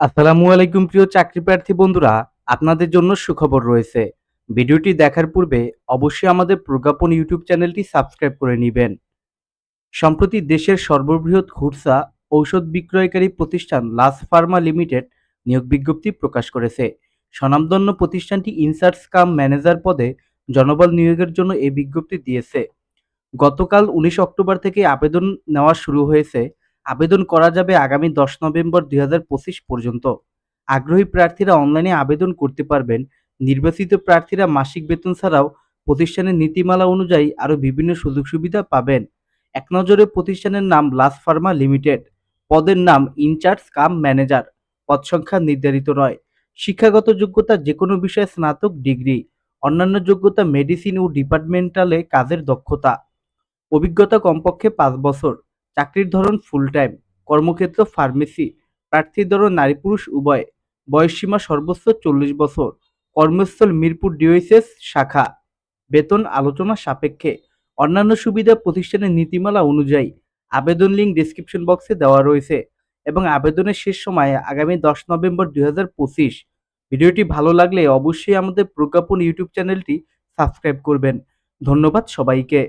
আসসালামু আলাইকুম প্রিয় চাকরি প্রার্থী বন্ধুরা, আপনাদের জন্য সুখবর রয়েছে। ভিডিওটি দেখার পূর্বে অবশ্যই আমাদের প্রজ্ঞাপন ইউটিউব চ্যানেলটি সাবস্ক্রাইব করে নেবেন। সম্প্রতি দেশের সর্ববৃহৎ খুরসা ঔষধ বিক্রয়কারী প্রতিষ্ঠান লাস ফার্মা লিমিটেড নিয়োগ বিজ্ঞপ্তি প্রকাশ করেছে। স্বনামধন্য প্রতিষ্ঠানটি ইনসার্টস কাম ম্যানেজার পদে জনবল নিয়োগের জন্য এই বিজ্ঞপ্তি দিয়েছে। গতকাল উনিশ অক্টোবর থেকে আবেদন নেওয়া শুরু হয়েছে। আবেদন করা যাবে আগামী দশ নভেম্বর দুই হাজার পঁচিশ পর্যন্ত। আগ্রহী প্রার্থীরা অনলাইনে আবেদন করতে পারবেন। নির্বাচিত প্রার্থীরা মাসিক বেতন ছাড়াও প্রতিষ্ঠানের নীতিমালা অনুযায়ী আরও বিভিন্ন সুযোগ সুবিধা পাবেন। এক নজরে প্রতিষ্ঠানের নাম লাস ফার্মা লিমিটেড। পদের নাম ইনচার্জ কাম ম্যানেজার। পদ সংখ্যা নির্ধারিত নয়। শিক্ষাগত যোগ্যতা যে কোনো বিষয়ে স্নাতক, ডিগ্রি। অন্যান্য যোগ্যতা মেডিসিন ও ডিপার্টমেন্টালে কাজের দক্ষতা। অভিজ্ঞতা কমপক্ষে পাঁচ বছর। চাকরির ধরন ফুল টাইম কর্মক্ষেত্র ফার্মেসি প্রার্থীর ধরন নারী পুরুষ উভয়, বয়সসীমা সর্বোচ্চ চল্লিশ বছর, কর্মস্থল মিরপুর ডিওএসএস শাখা, বেতন আলোচনা সাপেক্ষে, অন্যান্য সুবিধা প্রতিষ্ঠানের নীতিমালা অনুযায়ী আবেদন লিঙ্ক ডিসক্রিপশন বক্সে দেওয়া রয়েছে এবং আবেদনের শেষ সময় আগামী দশ নভেম্বর দুই হাজার পঁচিশ, ভিডিওটি ভালো লাগলে অবশ্যই আমাদের প্রজ্ঞাপন ইউটিউব চ্যানেলটি সাবস্ক্রাইব করবেন। ধন্যবাদ সবাইকে।